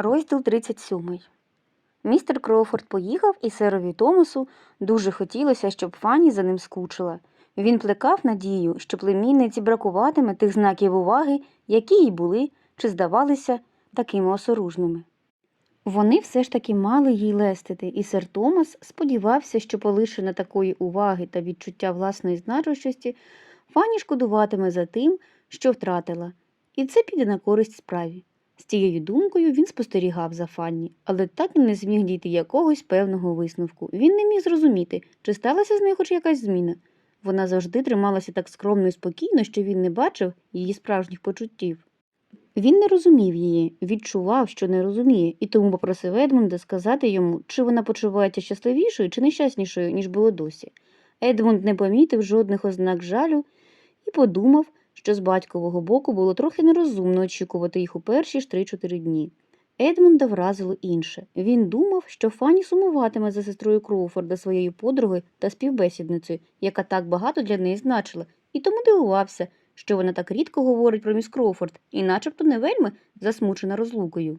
Розділ 37. Містер Кроуфорд поїхав, і серові Томасу дуже хотілося, щоб Фанні за ним скучила. Він плекав надію, що племінниці бракуватиме тих знаків уваги, які їй були чи здавалися такими осоружними. Вони все ж таки мали їй лестити, і сер Томас сподівався, що полишена такої уваги та відчуття власної значущості, Фанні шкодуватиме за тим, що втратила, і це піде на користь справі. З цією думкою він спостерігав за Фанні, але так і не зміг дійти якогось певного висновку. Він не міг зрозуміти, чи сталася з нею хоч якась зміна. Вона завжди трималася так скромно і спокійно, що він не бачив її справжніх почуттів. Він не розумів її, відчував, що не розуміє, і тому попросив Едмунда сказати йому, чи вона почувається щасливішою чи нещаснішою, ніж було досі. Едмунд не помітив жодних ознак жалю і подумав, що з батькового боку було трохи нерозумно очікувати їх у перші ж 3-4 дні. Едмунда вразило інше. Він думав, що Фанні сумуватиме за сестрою Кроуфорда своєю подругою та співбесідницею, яка так багато для неї значила, і тому дивувався, що вона так рідко говорить про міс Кроуфорд і начебто не вельми засмучена розлукою.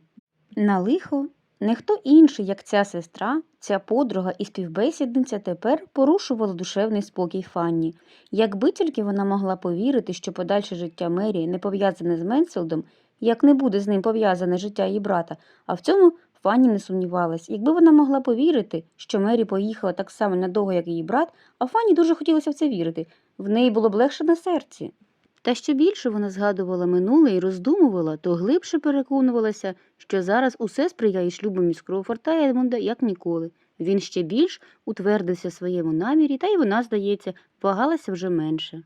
На лихо, не хто інший, як ця сестра, ця подруга і співбесідниця тепер порушувала душевний спокій Фанні. Якби тільки вона могла повірити, що подальше життя Мері не пов'язане з Менселдом, як не буде з ним пов'язане життя її брата, а в цьому Фанні не сумнівалась. Якби вона могла повірити, що Мері поїхала так само надовго, як її брат, а Фанні дуже хотілося в це вірити, в неї було б легше на серці. Та що більше вона згадувала минуле і роздумувала, то глибше переконувалася, що зараз усе сприяє шлюбу міс Кроуфорд та Едмунда, як ніколи. Він ще більш утвердився своєму намірі, та й вона, здається, вагалася вже менше.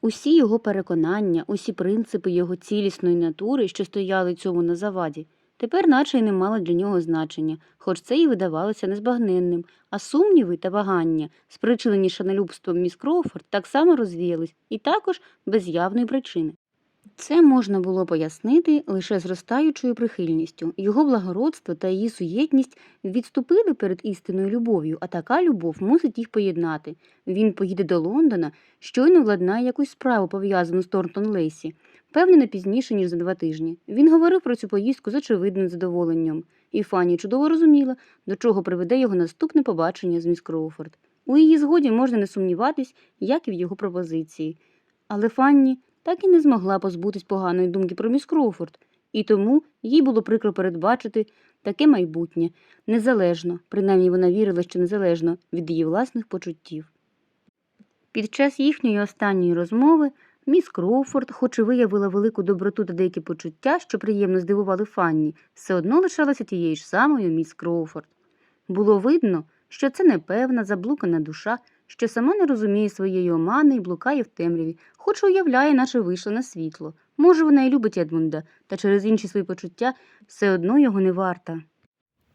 Усі його переконання, усі принципи його цілісної натури, що стояли цьому на заваді, тепер наче й не мала для нього значення, хоч це й видавалося незбагненним, а сумніви та вагання, спричинені шанелюбством міс Кроуфорд, так само розвіялись, і також без явної причини. Це можна було пояснити лише зростаючою прихильністю. Його благородство та її суєтність відступили перед істинною любов'ю, а така любов мусить їх поєднати. Він поїде до Лондона, щойно владнає якусь справу, пов'язану з Тортон Лейсі, певне, не пізніше, ніж за два тижні. Він говорив про цю поїздку з очевидним задоволенням, і Фанні чудово розуміла, до чого приведе його наступне побачення з міс Кроуфорд. У її згоді можна не сумніватись, як і в його пропозиції. Але Фанні так і не змогла позбутись поганої думки про міс Кроуфорд, і тому їй було прикро передбачити таке майбутнє, незалежно, принаймні вона вірила, що незалежно від її власних почуттів. Під час їхньої останньої розмови міс Кроуфорд, хоч і виявила велику доброту та деякі почуття, що приємно здивували Фанні, все одно лишалася тією ж самою міс Кроуфорд. Було видно, що це непевна, заблукана душа, що сама не розуміє своєї омани і блукає в темряві, хоч уявляє, наче вийшла на світло. Може, вона і любить Едмунда, та через інші свої почуття все одно його не варта.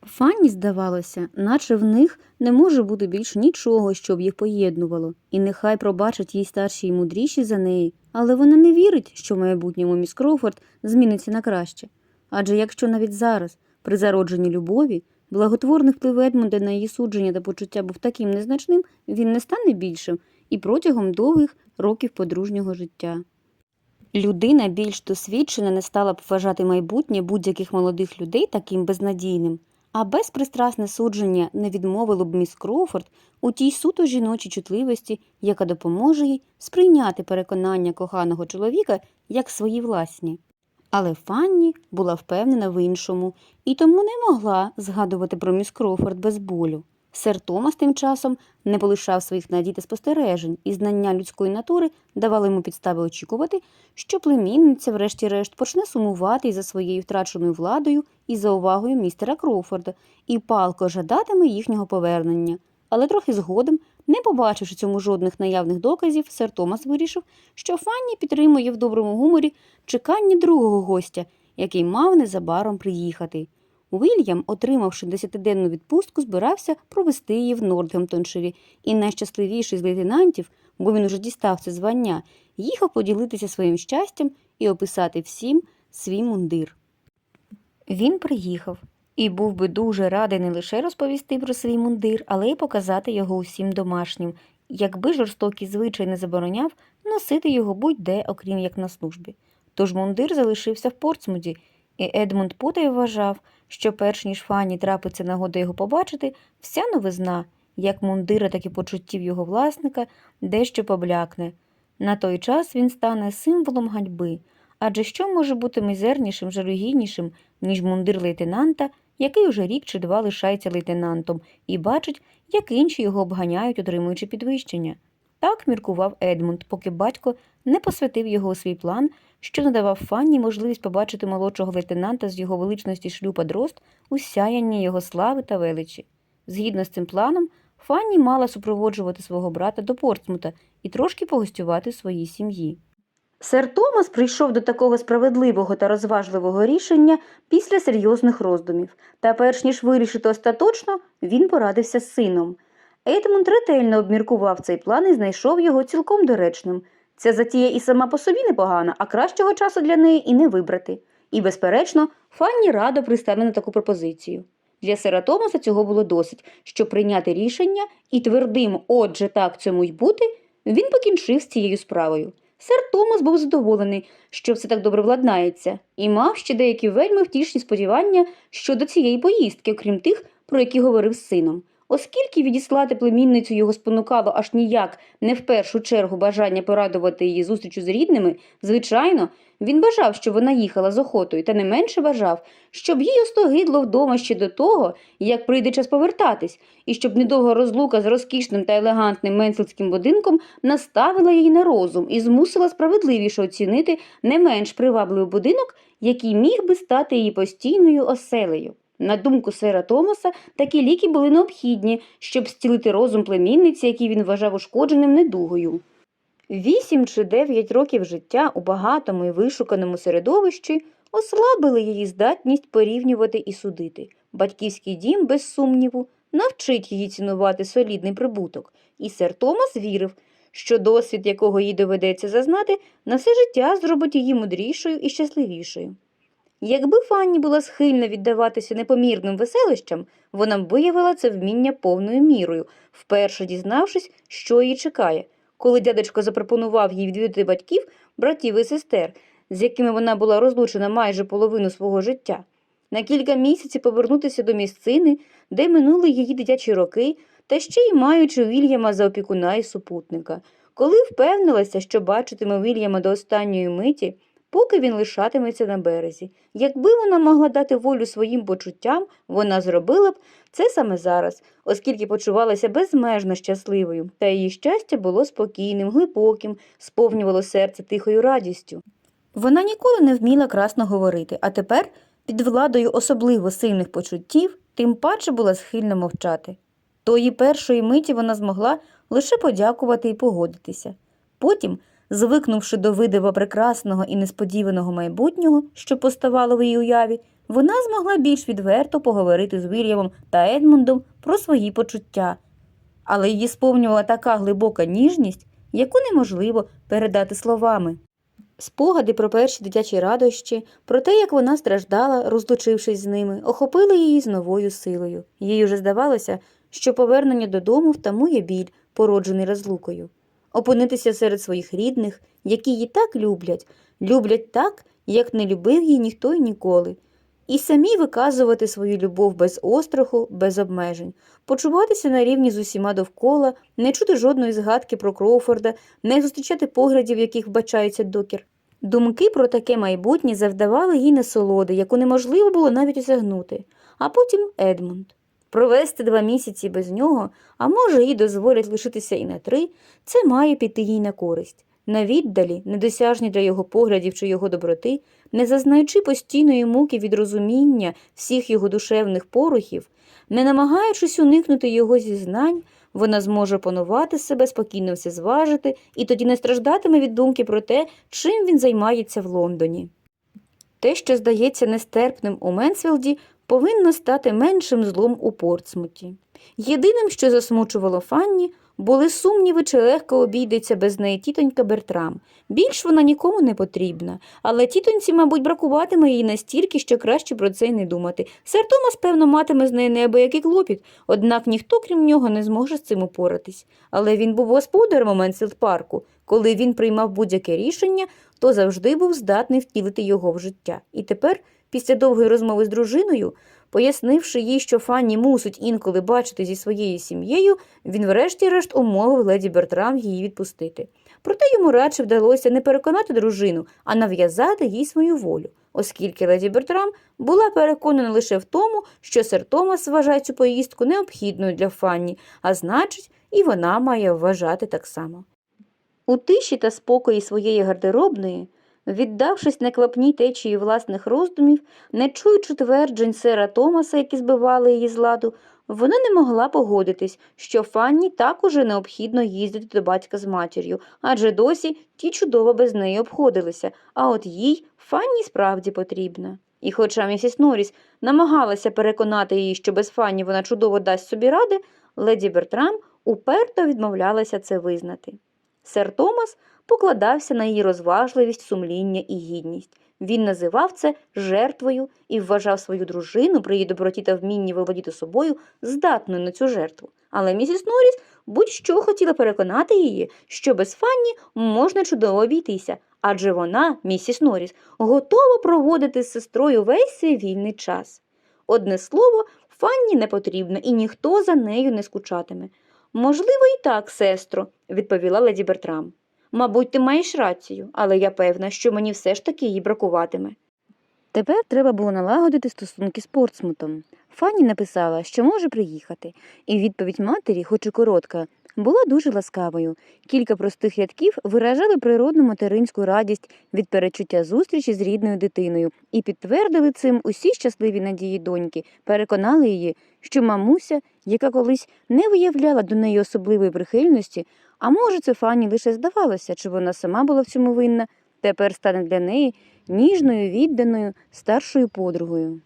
Фанні здавалося, наче в них не може бути більш нічого, що б їх поєднувало, і нехай пробачать їй старші й мудріші за неї, але вона не вірить, що в майбутньому міс Кроуфорд зміниться на краще. Адже якщо навіть зараз, при зародженні любові, благотворний вплив Едмунда на її судження та почуття був таким незначним, він не стане більшим і протягом довгих років подружнього життя. Людина більш досвідчена не стала б вважати майбутнє будь-яких молодих людей таким безнадійним, а безпристрасне судження не відмовило б міс Кроуфорд у тій суто жіночій чутливості, яка допоможе їй сприйняти переконання коханого чоловіка як свої власні. Але Фанні була впевнена в іншому і тому не могла згадувати про міс Кроуфорд без болю. Сер Томас тим часом не полишав своїх надій та спостережень, і знання людської натури давали йому підстави очікувати, що племінниця, врешті-решт, почне сумувати і за своєю втраченою владою і за увагою містера Кроуфорда, і палко жадатиме їхнього повернення. Але трохи згодом, не побачивши цьому жодних наявних доказів, сер Томас вирішив, що Фанні підтримує в доброму гуморі чекання другого гостя, який мав незабаром приїхати. Уільям, отримавши десятиденну відпустку, збирався провести її в Нортгемптонширі, і найщасливіший з лейтенантів, бо він уже дістав це звання, їхав поділитися своїм щастям і описати всім свій мундир. Він приїхав і був би дуже радий не лише розповісти про свій мундир, але й показати його усім домашнім, якби жорстокий звичай не забороняв носити його будь-де, окрім як на службі. Тож мундир залишився в Портсмуді, і Едмунд Потай вважав, що перш ніж Фанні трапиться нагода його побачити, вся новизна, як мундира, так і почуттів його власника, дещо поблякне. На той час він стане символом ганьби, адже що може бути мізернішим, жалюгіднішим, ніж мундир лейтенанта, який уже рік чи два лишається лейтенантом, і бачить, як інші його обганяють, отримуючи підвищення. Так міркував Едмунд, поки батько не посвятив його у свій план, що надавав Фанні можливість побачити молодшого лейтенанта з його величності шлюпа дрозд у сяянні його слави та величі. Згідно з цим планом, Фанні мала супроводжувати свого брата до Портсмута і трошки погостювати своїй сім'ї. Сер Томас прийшов до такого справедливого та розважливого рішення після серйозних роздумів, та перш ніж вирішити остаточно, він порадився з сином. Едмунд ретельно обміркував цей план і знайшов його цілком доречним. Ця затія і сама по собі непогана, а кращого часу для неї і не вибрати. І, безперечно, Фанні радо пристане на таку пропозицію. Для сера Томаса цього було досить, щоб прийняти рішення і твердим, отже, так цьому й бути, він покінчив з цією справою. Сер Томас був задоволений, що все так добре владнається, і мав ще деякі вельми втішні сподівання щодо цієї поїздки, окрім тих, про які говорив з сином. Оскільки відіслати племінницю його спонукало аж ніяк не в першу чергу бажання порадувати її зустрічу з рідними, звичайно, він бажав, щоб вона їхала з охотою, та не менше бажав, щоб їй остогидло вдома ще до того, як прийде час повертатись, і щоб недовга розлука з розкішним та елегантним менсельським будинком наставила її на розум і змусила справедливіше оцінити не менш привабливий будинок, який міг би стати її постійною оселею. На думку сера Томаса, такі ліки були необхідні, щоб зцілити розум племінниці, який він вважав ушкодженим недугою. Вісім чи дев'ять років життя у багатому і вишуканому середовищі ослабили її здатність порівнювати і судити. Батьківський дім, без сумніву, навчить її цінувати солідний прибуток, і сер Томас вірив, що досвід, якого їй доведеться зазнати, на все життя зробить її мудрішою і щасливішою. Якби Фанні була схильна віддаватися непомірним веселищам, вона б виявила це вміння повною мірою, вперше дізнавшись, що її чекає, коли дядечко запропонував їй відвідати батьків, братів і сестер, з якими вона була розлучена майже половину свого життя, на кілька місяців повернутися до місцини, де минули її дитячі роки, та ще й маючи Вільяма за опікуна і супутника. Коли впевнилася, що бачитиме Вільяма до останньої миті, поки він лишатиметься на березі. Якби вона могла дати волю своїм почуттям, вона зробила б це саме зараз, оскільки почувалася безмежно щасливою, та її щастя було спокійним, глибоким, сповнювало серце тихою радістю. Вона ніколи не вміла красно говорити, а тепер, під владою особливо сильних почуттів, тим паче була схильна мовчати. Тої першої миті вона змогла лише подякувати і погодитися. Потім Звикнувши до видива прекрасного і несподіваного майбутнього, що поставало в її уяві, вона змогла більш відверто поговорити з Вільямом та Едмундом про свої почуття, але її сповнювала така глибока ніжність, яку неможливо передати словами. Спогади про перші дитячі радощі, про те, як вона страждала, розлучившись з ними, охопили її з новою силою. Їй уже здавалося, що повернення додому втамує біль, породжений розлукою опинитися серед своїх рідних, які її так люблять, люблять так, як не любив її ніхто й ніколи, і самі виказувати свою любов без остраху, без обмежень, почуватися на рівні з усіма довкола, не чути жодної згадки про Кроуфорда, не зустрічати поглядів, яких вбачається докір. Думки про таке майбутнє завдавали їй насолоди, яку неможливо було навіть осягнути, а потім Едмунд. Провести два місяці без нього, а може, їй дозволять лишитися і на три, це має піти їй на користь. На віддалі, недосяжні для його поглядів чи його доброти, не зазнаючи постійної муки від розуміння всіх його душевних порухів, не намагаючись уникнути його зізнань, вона зможе панувати себе, спокійно все зважити і тоді не страждатиме від думки про те, чим він займається в Лондоні. Те, що здається нестерпним у Менсфілді, повинно стати меншим злом у Портсмуті. Єдиним, що засмучувало Фанні, були сумніви, чи легко обійдеться без неї тітонька Бертрам. Більш вона нікому не потрібна, але тітоньці, мабуть, бракуватиме її настільки, що краще про це й не думати. Сер Томас, певно, матиме з неї неабиякий клопіт, однак ніхто, крім нього, не зможе з цим упоратись. Але він був господарем у Менсфілд парку. Коли він приймав будь-яке рішення, то завжди був здатний втілити його в життя. І тепер Після довгої розмови з дружиною, пояснивши їй, що Фанні мусить інколи бачити зі своєю сім'єю, він врешті-решт умовив леді Бертрам її відпустити. Проте йому радше вдалося не переконати дружину, а нав'язати їй свою волю, оскільки леді Бертрам була переконана лише в тому, що сер Томас вважає цю поїздку необхідною для Фанні, а значить, і вона має вважати так само. У тиші та спокої своєї гардеробної, віддавшись неквапній течії власних роздумів, не чуючи тверджень сера Томаса, які збивали її з ладу, вона не могла погодитись, що Фанні так уже необхідно їздити до батька з матір'ю, адже досі ті чудово без неї обходилися, а от їй Фанні справді потрібна. І хоча місіс Норріс намагалася переконати її, що без Фанні вона чудово дасть собі ради, леді Бертрам уперто відмовлялася це визнати. Сер Томас покладався на її розважливість, сумління і гідність. Він називав це жертвою і вважав свою дружину при її доброті та вмінні володіти собою здатною на цю жертву. Але місіс Норріс будь-що хотіла переконати її, що без Фанні можна чудово обійтися, адже вона, місіс Норріс, готова проводити з сестрою весь свій вільний час. Одне слово, Фанні не потрібно, і ніхто за нею не скучатиме. Можливо, і так, сестро, відповіла леді Бертрам. Мабуть, ти маєш рацію, але я певна, що мені все ж таки її бракуватиме. Тепер треба було налагодити стосунки з Портсмутом. Фанні написала, що може приїхати, і відповідь матері, хоч і коротка, була дуже ласкавою. Кілька простих рядків виражали природну материнську радість від перечуття зустрічі з рідною дитиною і підтвердили цим усі щасливі надії доньки, переконали її, що мамуся, яка колись не виявляла до неї особливої прихильності, а може, це Фанні лише здавалося, чи вона сама була в цьому винна, тепер стане для неї ніжною, відданою, старшою подругою.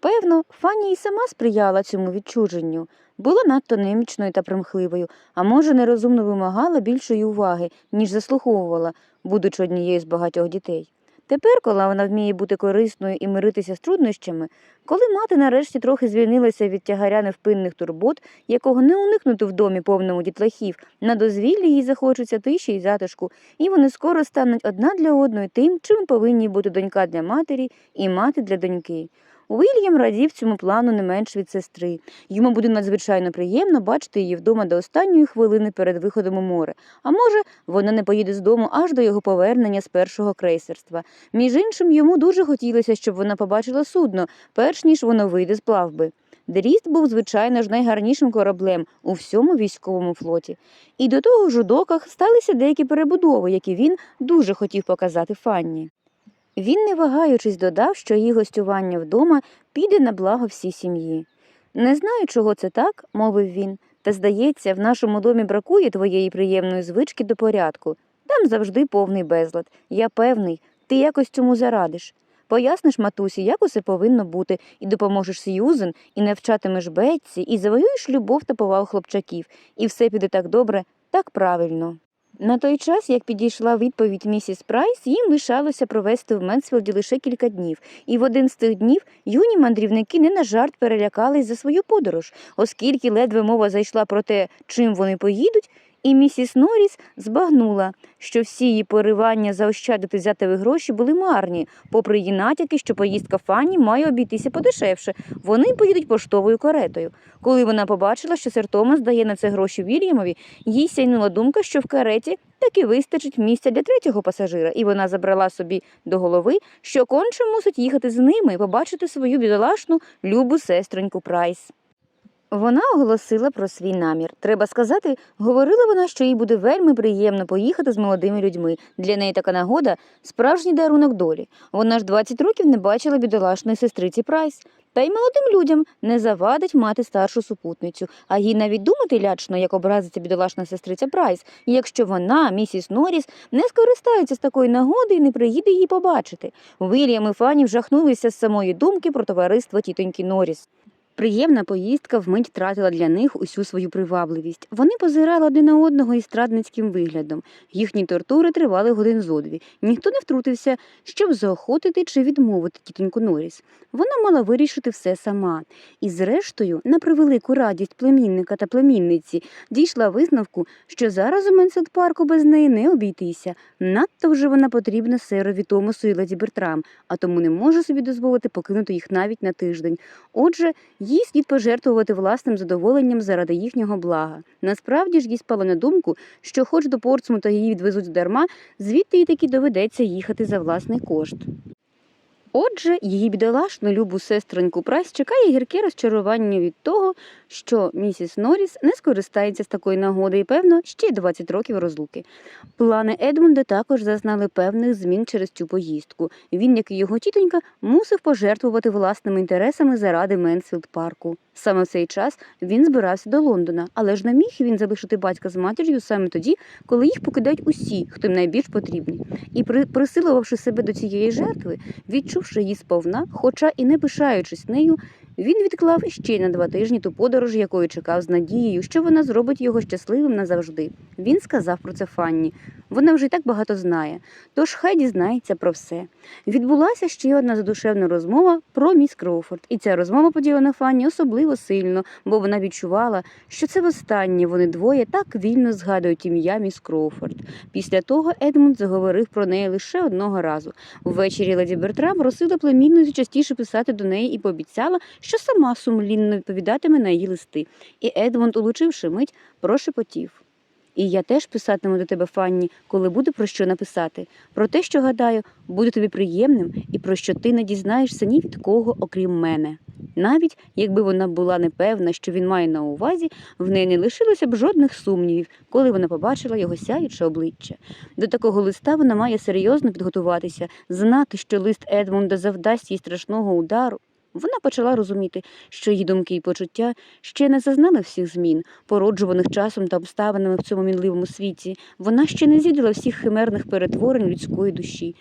Певно, Фанні і сама сприяла цьому відчуженню, була надто немічною та примхливою, а може, нерозумно вимагала більшої уваги, ніж заслуховувала, будучи однією з багатьох дітей. Тепер, коли вона вміє бути корисною і миритися з труднощами, коли мати нарешті трохи звільнилася від тягаря невпинних турбот, якого не уникнути в домі повному дітлахів, на дозвіллі їй захочеться тиші й затишку, і вони скоро стануть одна для одної тим, чим повинні бути донька для матері і мати для доньки. Уільям радів цьому плану не менш від сестри. Йому буде надзвичайно приємно бачити її вдома до останньої хвилини перед виходом у море. А може, вона не поїде з дому аж до його повернення з першого крейсерства. Між іншим, йому дуже хотілося, щоб вона побачила судно, перш ніж воно вийде з плавби. Дріст був, звичайно ж, найгарнішим кораблем у всьому військовому флоті. І до того ж у доках сталися деякі перебудови, які він дуже хотів показати Фанні. Він, не вагаючись, додав, що її гостювання вдома піде на благо всій сім'ї. Не знаю, чого це так, мовив він, та здається, в нашому домі бракує твоєї приємної звички до порядку. Там завжди повний безлад. Я певний, ти якось цьому зарадиш. Поясниш матусі, як усе повинно бути, і допоможеш Сьюзен, і навчатимеш Бетці, і завоюєш любов та повагу хлопчаків, і все піде так добре, так правильно. На той час, як підійшла відповідь місіс Прайс, їм лишалося провести в Менсфілді лише кілька днів, і в один з тих днів юні мандрівники не на жарт перелякались за свою подорож, оскільки ледве мова зайшла про те, чим вони поїдуть, і місіс Норріс збагнула, що всі її поривання заощадити взятові гроші були марні, попри її натяки, що поїздка Фанні має обійтися подешевше. Вони поїдуть поштовою каретою. Коли вона побачила, що сер Томас дає на це гроші Вільямові, їй сяйнула думка, що в кареті таки вистачить місця для третього пасажира, і вона забрала собі до голови, що конче мусить їхати з ними і побачити свою бідолашну любу сестреньку Прайс. Вона оголосила про свій намір. Треба сказати, говорила вона, що їй буде вельми приємно поїхати з молодими людьми. Для неї така нагода справжній дарунок долі. Вона ж 20 років не бачила бідолашної сестриці Прайс. Та й молодим людям не завадить мати старшу супутницю, а їй навіть думати лячно, як образиться бідолашна сестриця Прайс, якщо вона, місіс Норріс, не скористається з такої нагоди і не приїде її побачити. Вільям і Фанні вжахнулися з самої думки про товариство тітоньки Норріс. Приємна поїздка вмить втратила для них усю свою привабливість. Вони позирали один на одного із страдницьким виглядом. Їхні тортури тривали годин зо дві. Ніхто не втрутився, щоб заохотити чи відмовити тітоньку Норріс. Вона мала вирішити все сама. І, зрештою, на превелику радість племінника та племінниці, дійшла висновку, що зараз у Менсфілд парку без неї не обійтися. Надто вже вона потрібна серові Томасу і леді Бертрам, а тому не може собі дозволити покинути їх навіть на тиждень. Отже, їй слід пожертвувати власним задоволенням заради їхнього блага. Насправді ж їй спало на думку, що хоч до Портсмута її відвезуть дарма, звідти їй таки доведеться їхати за власний кошт. Отже, її бідолашну любу сестреньку Прайс чекає гірке розчарування від того, що місіс Норріс не скористається з такої нагоди і, певно, ще й 20 років розлуки. Плани Едмунда також зазнали певних змін через цю поїздку. Він, як і його тітонька, мусив пожертвувати власними інтересами заради Менсфілд парку. Саме в цей час він збирався до Лондона, але ж не міг він залишити батька з матір'ю саме тоді, коли їх покидають усі, хто їм найбільш потрібні. І при- присилувавши себе до цієї жертви, відчувши її сповна, хоча і не пишаючись нею, він відклав ще на два тижні ту подорож, якою чекав з надією, що вона зробить його щасливим назавжди. Він сказав про це Фанні. Вона вже й так багато знає, тож хай дізнається про все. Відбулася ще одна задушевна розмова про міс Кроуфорд, і ця розмова поділа на Фанні особливо сильно, бо вона відчувала, що це востаннє вони двоє так вільно згадують ім'я міс Кроуфорд. Після того Едмунд заговорив про неї лише одного разу. Ввечері леді Бертрам просила племінницю частіше писати до неї і пообіцяла, що сама сумлінно відповідатиме на її листи. І Едмунд, улучивши мить, прошепотів. І я теж писатиму до тебе, Фанні, коли буде про що написати. Про те, що гадаю, буде тобі приємним і про що ти не дізнаєшся ні від кого, окрім мене. Навіть якби вона була непевна, що він має на увазі, в неї не лишилося б жодних сумнівів, коли вона побачила його сяюче обличчя. До такого листа вона має серйозно підготуватися, знати, що лист Едмунда завдасть їй страшного удару. Вона почала розуміти, що її думки і почуття ще не зазнали всіх змін, породжуваних часом та обставинами в цьому мінливому світі. Вона ще не з'їдала всіх химерних перетворень людської душі.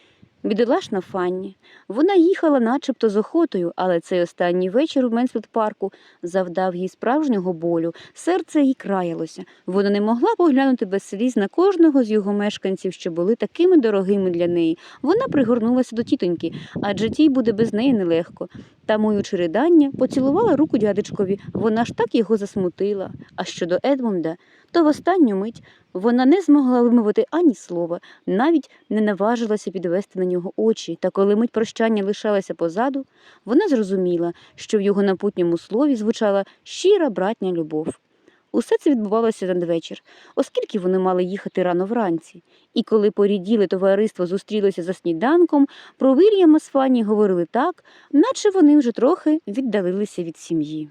Бідолашна Фанні. Вона їхала начебто з охотою, але цей останній вечір у Менсфілд парку завдав їй справжнього болю. Серце їй краялося. Вона не могла поглянути без сліз на кожного з його мешканців, що були такими дорогими для неї. Вона пригорнулася до тітоньки, адже тій буде без неї нелегко. Тамуючи ридання, поцілувала руку дядечкові. Вона ж так його засмутила. А щодо Едмунда, то в останню мить вона не змогла вимовити ані слова, навіть не наважилася підвести на нього очі. Та коли мить прощання лишалася позаду, вона зрозуміла, що в його напутньому слові звучала щира братня любов. Усе це відбувалося надвечір, оскільки вони мали їхати рано вранці. І коли поріділе товариство зустрілося за сніданком, про Вільяма з Фанні говорили так, наче вони вже трохи віддалилися від сім'ї.